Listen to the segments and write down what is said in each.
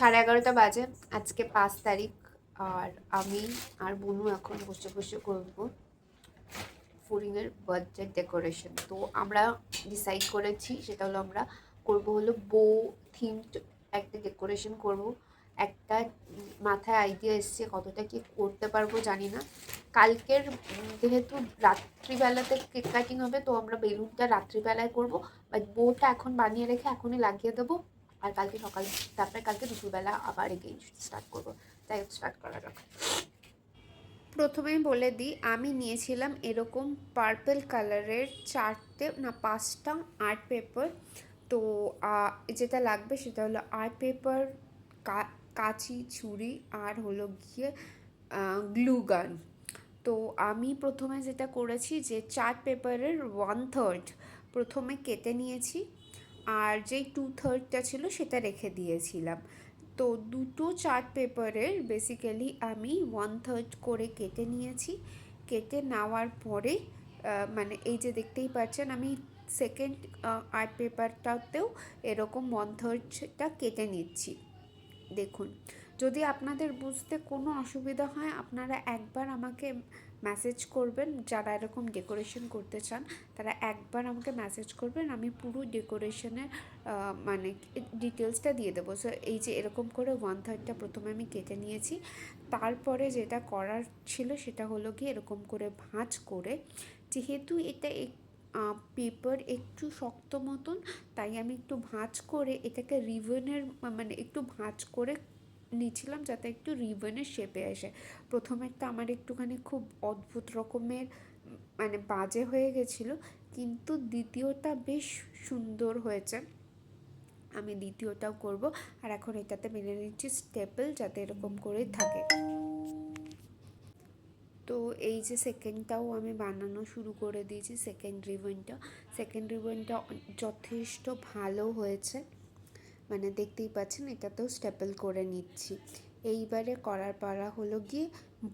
সাড়ে এগারোটা বাজে। আজকে পাঁচ তারিখ, আর আমি আর বনু এখন বসে বসে করব ফুরিংয়ের বার্থডে ডেকোরেশন তো আমরা ডিসাইড করেছি, সেটা হলো আমরা করব হলো বো থিমড একটা ডেকোরেশন করব। একটা মাথায় আইডিয়া এসছে, কতটা কি করতে পারব জানি না। কালকের যেহেতু রাত্রিবেলাতে কেক কাটিং হবে, তো আমরা বেলুনটা রাত্রিবেলায় করব। বাট বউটা এখন বানিয়ে রেখে এখনই লাগিয়ে দেবো। আর কালকে সকাল, তারপরে কালকে দুপুরবেলা আবার এগেইন স্টার্ট করব। তাই স্টার্ট করা যাক। প্রথমেই বলে দিই, আমি নিয়েছিলাম এরকম পার্পল কালারের চারটে না, পাঁচটা আর্ট পেপার তো যেটা লাগবে সেটা হলো আর্ট পেপার কাঁচি, ছুরি আর হলো গিয়ে গ্লু গান তো, আমি প্রথমে যেটা করেছি যে চার্ট পেপারের ওয়ান থার্ড প্রথমে কেটে নিয়েছি। আর যেই টু থার্ডটা ছিল সেটা রেখে দিয়েছিলাম। তো দুটো চার্ট পেপারের বেসিক্যালি আমি ওয়ান থার্ড করে কেটে নিয়েছি। কেটে নেওয়ার পরে মানে এই যে দেখতেই পাচ্ছেন, আমি সেকেন্ড আর্ট পেপারটাতেও এরকম ওয়ান থার্ডটা কেটে নিচ্ছি। দেখুন, যদি আপনাদের বুঝতে কোনো অসুবিধা হয়, আপনারা একবার আমাকে মেসেজ করবেন, যারা এরকম ডেকোরেশন করতে চান, তারা একবার আমাকে মেসেজ করবেন, আমি পুরো ডেকোরেশনের মানে ডিটেলসটা দিয়ে দেবো। সো এই যে এরকম করে ওয়ান থার্ডটা প্রথমে আমি কেটে নিয়েছি। তারপরে যেটা করার ছিল সেটা হলো কি এরকম করে ভাঁজ করে, যেহেতু এটা পেপার একটু শক্ত মতন, তাই আমি একটু ভাঁজ করে এটাকে রিবনের মানে একটু ভাঁজ করে নিয়েছিলাম যাতে একটু রিবনের শেপে আসে প্রথমেরটা আমার একটুখানি খুব অদ্ভুত রকমের মানে বাজে হয়ে গেছিল, কিন্তু দ্বিতীয়টা বেশ সুন্দর হয়েছে। আমি দ্বিতীয়টাও করব, আর এখন এটাতে মেনে নিচ্ছি স্টেপল যাতে এরকম করে থাকে। তো এই যে সেকেন্ডটাও আমি বানানো শুরু করে দিয়েছি সেকেন্ড রিবনটা সেকেন্ড রিবনটা যথেষ্ট ভালো হয়েছে। মানে দেখতেই পাচ্ছেন, এটাতেও স্টেপল করে নিচ্ছি। এইবারে করার পারা হলো গিয়ে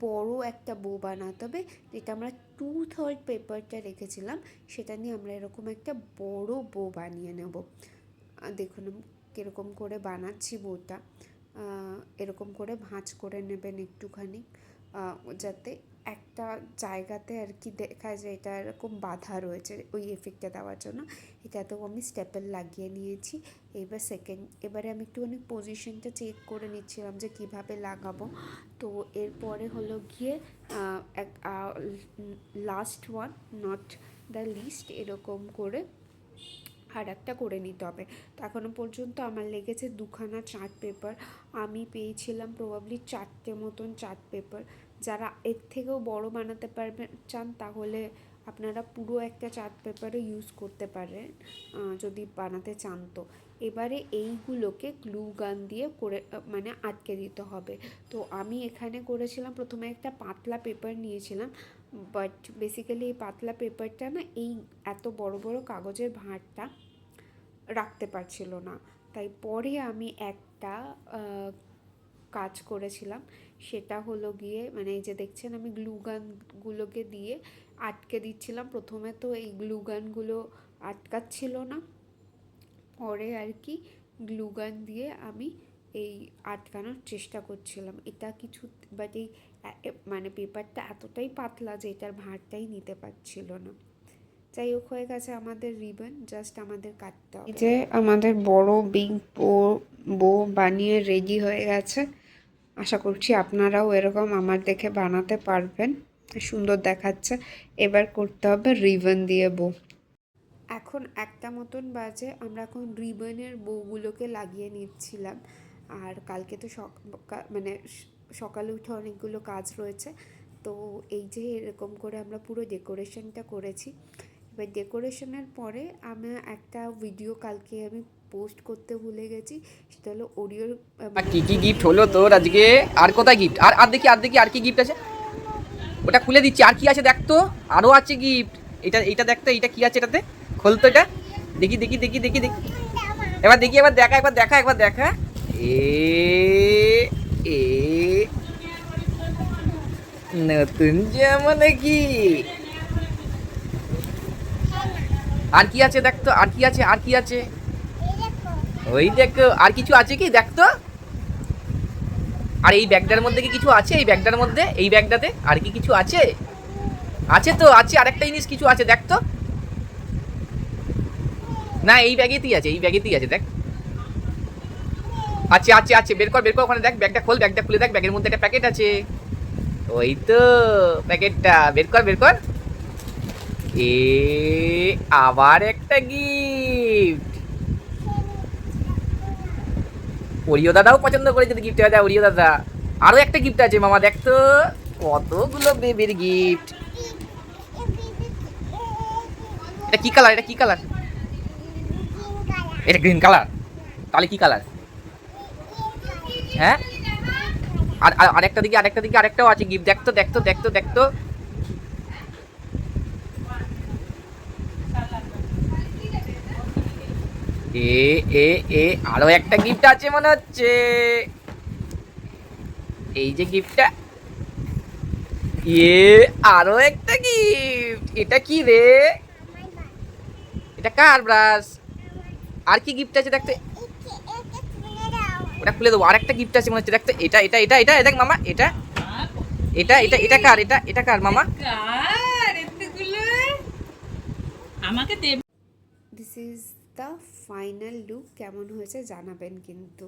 বড় একটা বো বানাতে হবে, যেটা আমরা টু থার্ড পেপারটা রেখেছিলাম, সেটা নিয়ে আমরা এরকম একটা বড় বো বানিয়ে নেব। দেখুন কীরকম করে বানাচ্ছি বোটা এরকম করে ভাঁজ করে নেবেন একটুখানি যাতে একটা জায়গাতে আর কি দেখা যায় এটা এরকম বাধা রয়েছে ওই এফেক্টটা দেওয়ার জন্য। এটা এটাতেও আমি স্টেপেল লাগিয়ে নিয়েছি। এবার সেকেন্ড এবারে আমি একটুখানি পজিশনটা চেক করে নিচ্ছিলাম যে কীভাবে লাগাবো। তো এরপরে হলো গিয়ে এক last one not the list এরকম করে একটা করে নিতে হবে। তো এখনও পর্যন্ত আমার লেগেছে দুখানা চার্ট পেপার। আমি পেয়েছিলাম প্রবাবলি চারটে মতন চার্ট পেপার। যারা এর থেকেও বড় বানাতে পারবেন চান তাহলে আপনারা পুরো একটা চার্ট পেপারও ইউজ করতে পারেন যদি বানাতে চান তো। এবারে এইগুলোকে গ্লু গান দিয়ে করে মানে আটকে দিতে হবে। তো আমি এখানে করেছিলাম, প্রথমে একটা পাতলা পেপার নিয়েছিলাম বাট বেসিক্যালি এই পাতলা পেপারটা না, এই এত বড় বড় কাগজের ভাঁড়টা রাখতে পারছিল না। তাই পরে আমি একটা কাজ করেছিলাম। সেটা হলো গিয়ে মানে এই যে দেখছেন আমি গ্লুগানগুলোকে দিয়ে আটকে দিচ্ছিলাম। প্রথমে তো এই গ্লুগানগুলো আটকাচ্ছিল না। পরে আর কি গ্লুগান দিয়ে আমি এই আটকানোর চেষ্টা করছিলাম। এটা কিছু বাট এই মানে পেপারটা এতটাই পাতলা যে এটার ভাঁড়টাই নিতে পারছিল না। যাই হোক হয়ে গেছে আমাদের রিবন জাস্ট আমাদের কাটতে হবে। যে আমাদের বড় বিগ বো বো বানিয়ে রেডি হয়ে গেছে। আশা করছি আপনারাও এরকম আমার দেখে বানাতে পারবেন। সুন্দর দেখাচ্ছে। এবার করতে হবে রিবন দিয়ে বো এখন একটা মতন বাজে আমরা এখন রিবনের বউগুলোকে লাগিয়ে নিচ্ছিলাম। আর কালকে তো সক- কা- মানে সকালে উঠে অনেকগুলো কাজ রয়েছে। তো এই যে এরকম করে আমরা পুরো ডেকোরেশনটা করেছি। এবার ডেকোরেশনের পরে আমি একটা ভিডিও কালকে আমি পোস্ট করতে ভুলে গেছি, সেটা হলো আর কি কি গিফট হলো তোর আজকে? আর কোথায় গিফট আর আর দেখি আর দেখি, আর কি গিফট আছে? ওটা খুলে দিচ্ছি, আর কি আছে দেখ তো? আরও আছে গিফট এটা এটা দেখ তো, এটা কি আছে এটাতে? খোল তো এটা। দেখি দেখি দেখি দেখি দেখি। এবার দেখি, এবার দেখা একবার দেখা একবার দেখা। এ এ। নতুন জামা নাকি আর কি আছে দেখ তো, আর কি আছে, আর কি আছে? ওই দেখো, আর কিছু আছে কি দেখ তো? আর এই ব্যাগটার মধ্যে কি কিছু আছে? এই ব্যাগটার মধ্যে, এই ব্যাগটাতে আর কি কিছু আছে? আছে তো, আছে আরেকটা জিনিস কিছু আছে, দেখ তো। না, এই ব্যাগেতেই আছে, এই ব্যাগেতেই আছে, দেখ। আছে আছে আছে, বের কর বের কর ওখানে, দেখ, ব্যাগটা খোল, ব্যাগটা খুলে দেখ, ব্যাগের মধ্যে একটা প্যাকেট আছে। ওই তো, প্যাকেটটা, বের কর বের কর। এ আবার একটা গিফট ওরিও দাদাও পছন্দ করেছে গিফট দাদা ওরিও দাদা। আরও একটা গিফট আছে, মামা দেখতো কতগুলো বেবির গিফট এটা কি কালার এটা কি কালার এটা গ্রিন কালার তাহলে কি কালার হ্যাঁ? আর- আরেকটা দিকে আরেকটা দিকে, আরেকটাও আছে গিফট দেখতো দেখতো দেখতো দেখতো এ এ এ আরও একটা গিফট আছে মনে হচ্ছে। এই যে গিফটটা এ আরও একটা গিফট এটা কি রে? এটা কার ব্রাশ আর কি গিফট আছে দেখতে ওটা খুলে দেবো। আরেকটা গিফট আছে মনে হচ্ছে। দেখতে এটা এটা এটা এটা দেখ মামা এটা। এটা এটা এটা কার? এটা এটা কার মামা? কার আমাকে দেবে this is the final look কেমন হয়েছে জানাবেন কিন্তু।